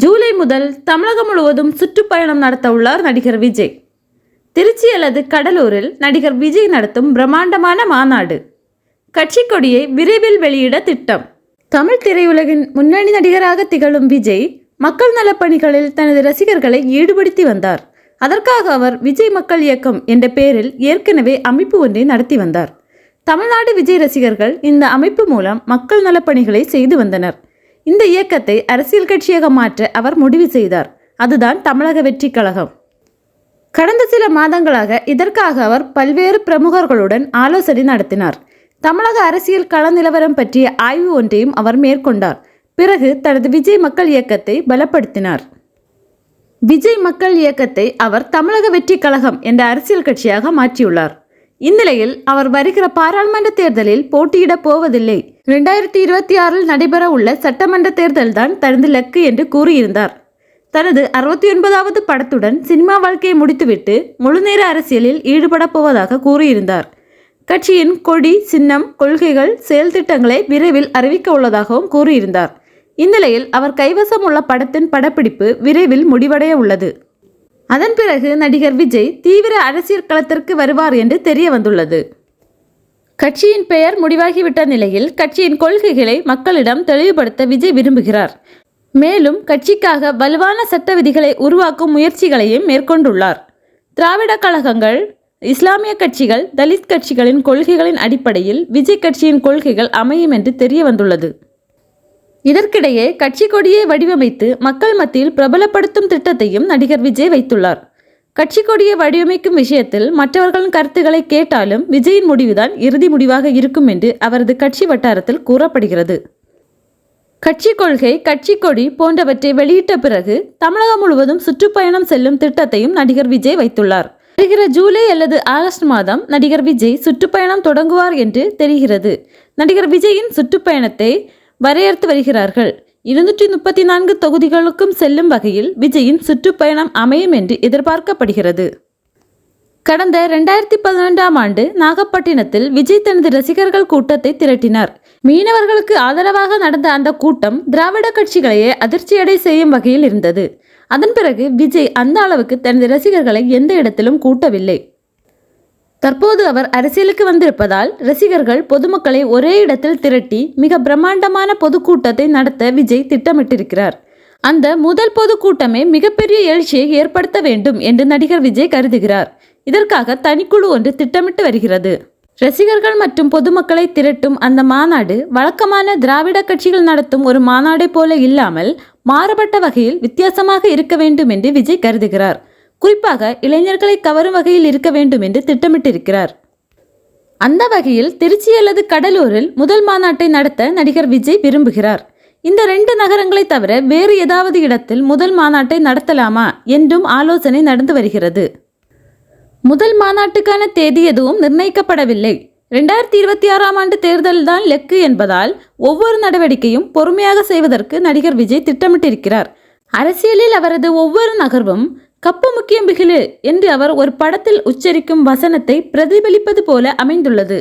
ஜூலை முதல் தமிழகம் முழுவதும் சுற்றுப்பயணம் நடத்த உள்ளார் நடிகர் விஜய். திருச்சி அல்லது கடலூரில் நடிகர் விஜய் நடத்தும் பிரம்மாண்டமான மாநாடு. கட்சி கொடியை விரைவில் வெளியிட திட்டம். தமிழ் திரையுலகின் முன்னணி நடிகராக திகழும் விஜய் மக்கள் நலப்பணிகளில் தனது ரசிகர்களை ஈடுபடுத்தி வந்தார். அதற்காக அவர் விஜய் மக்கள் இயக்கம் என்ற பெயரில் ஏற்கனவே அமைப்பு ஒன்றை நடத்தி வந்தார். தமிழ்நாடு விஜய் ரசிகர்கள் இந்த அமைப்பு மூலம் மக்கள் நலப்பணிகளை செய்து வந்தனர். இந்த இயக்கத்தை அரசியல் கட்சியாக மாற்ற அவர் முடிவு செய்தார். அதுதான் தமிழக வெற்றி கழகம். கடந்த சில மாதங்களாக இதற்காக அவர் பல்வேறு பிரமுகர்களுடன் ஆலோசனை நடத்தினார். தமிழக அரசியல் கள நிலவரம் பற்றிய ஆய்வு ஒன்றையும் அவர் மேற்கொண்டார். பிறகு தனது விஜய் மக்கள் இயக்கத்தை பலப்படுத்தினார். விஜய் மக்கள் இயக்கத்தை அவர் தமிழக வெற்றி கழகம் என்ற அரசியல் கட்சியாக மாற்றியுள்ளார். இந்நிலையில் அவர் வருகிற பாராளுமன்ற தேர்தலில் போட்டியிடப் போவதில்லை. இரண்டாயிரத்தி இருபத்தி ஆறில் நடைபெற உள்ள சட்டமன்ற தேர்தல்தான் தனது லக்கு என்று கூறியிருந்தார். தனது அறுபத்தி ஒன்பதாவது படத்துடன் சினிமா வாழ்க்கையை முடித்துவிட்டு முழுநேர அரசியலில் ஈடுபடப் போவதாக கூறியிருந்தார். கட்சியின் கொடி சின்னம் கொள்கைகள் செயல் திட்டங்களை விரைவில் அறிவிக்க உள்ளதாகவும் கூறியிருந்தார். இந்நிலையில் அவர் கைவசம் உள்ள படத்தின் படப்பிடிப்பு விரைவில் முடிவடைய உள்ளது. அதன் பிறகு நடிகர் விஜய் தீவிர அரசியல் களத்திற்கு வருவார் என்று தெரிய வந்துள்ளது கட்சியின் பெயர் முடிவாகிவிட்ட நிலையில் கட்சியின் கொள்கைகளை மக்களிடம் தெளிவுபடுத்த விஜய் விரும்புகிறார். மேலும் கட்சிக்காக வலுவான சட்ட விதிகளை உருவாக்கும் முயற்சிகளையும் மேற்கொண்டுள்ளார். திராவிட கழகங்கள் இஸ்லாமிய கட்சிகள் தலித் கட்சிகளின் கொள்கைகளின் அடிப்படையில் விஜய் கட்சியின் கொள்கைகள் அமையும் என்று தெரிய வந்துள்ளது இதற்கிடையே கட்சி கொடியை வடிவமைத்து மக்கள் மத்தியில் பிரபலப்படுத்தும் திட்டத்தையும் நடிகர் விஜய் வைத்துள்ளார். கட்சி கொடியை வடிவமைக்கும் விஷயத்தில் மற்றவர்களின் கருத்துக்களை கேட்டாலும் விஜயின் முடிவுதான் இறுதி முடிவாக இருக்கும் என்று அவரது கட்சி வட்டாரத்தில் கூறப்படுகிறது. கட்சி கொள்கை கட்சி கொடி போன்றவற்றை வெளியிட்ட பிறகு தமிழகம் முழுவதும் சுற்றுப்பயணம் செல்லும் திட்டத்தையும் நடிகர் விஜய் வைத்துள்ளார். வருகிற ஜூலை அல்லது ஆகஸ்ட் மாதம் நடிகர் விஜய் சுற்றுப்பயணம் தொடங்குவார் என்று தெரிகிறது. நடிகர் விஜயின் சுற்றுப்பயணத்தை வரையறுத்து வருகிறார்கள். இருநூற்றி முப்பத்தி நான்கு தொகுதிகளுக்கும் செல்லும் வகையில் விஜயின் சுற்றுப்பயணம் அமையும் என்று எதிர்பார்க்கப்படுகிறது. கடந்த ரெண்டாயிரத்தி பதினொன்றாம் ஆண்டு நாகப்பட்டினத்தில் விஜய் தனது ரசிகர்கள் கூட்டத்தை திரட்டினார். மீனவர்களுக்கு ஆதரவாக நடந்த அந்த கூட்டம் திராவிட கட்சிகளையே அதிர்ச்சியடை செய்யும் வகையில் இருந்தது. அதன் பிறகு விஜய் அந்த அளவுக்கு தனது ரசிகர்களை எந்த இடத்திலும் கூட்டவில்லை. தற்போது அவர் அரசியலுக்கு வந்திருப்பதால் ரசிகர்கள் பொதுமக்களை ஒரே இடத்தில் திரட்டி மிக பிரம்மாண்டமான பொதுக்கூட்டத்தை நடத்த விஜய் திட்டமிட்டிருக்கிறார். அந்த முதல் பொதுக்கூட்டமே மிகப்பெரிய எழுச்சியை ஏற்படுத்த வேண்டும் என்று நடிகர் விஜய் கருதுகிறார். இதற்காக தனிக்குழு ஒன்று திட்டமிட்டு வருகிறது. ரசிகர்கள் மற்றும் பொதுமக்களை திரட்டும் அந்த மாநாடு வழக்கமான திராவிட கட்சிகள் நடத்தும் ஒரு மாநாடை போல இல்லாமல் மாறுபட்ட வகையில் வித்தியாசமாக இருக்க வேண்டும் என்று விஜய் கருதுகிறார். குறிப்பாக இளைஞர்களை கவரும் வகையில் இருக்க வேண்டும் என்று திட்டமிட்டிருக்கிறார். அந்த வகையில் திருச்சி அல்லது கடலூரில் முதல் மாநாட்டை நடத்த நடிகர் விஜய் விரும்புகிறார். இந்த ரெண்டு நகரங்களை தவிர வேறு ஏதாவது இடத்தில் முதல் மாநாட்டை நடத்தலாமா என்றும் ஆலோசனை நடந்து வருகிறது. முதல் மாநாட்டுக்கான தேதி எதுவும் நிர்ணயிக்கப்படவில்லை. ரெண்டாயிரத்தி இருபத்தி ஆறாம் ஆண்டு தேர்தல் தான் லெக்கு என்பதால் ஒவ்வொரு நடவடிக்கையும் பொறுமையாக செய்வதற்கு நடிகர் விஜய் திட்டமிட்டிருக்கிறார். அரசியலில் அவரது ஒவ்வொரு நகர்வும் கப்பு முக்கியம் பிகிலு என்று அவர் ஒரு படத்தில் உச்சரிக்கும் வசனத்தை பிரதிபலிப்பது போல அமைந்துள்ளது.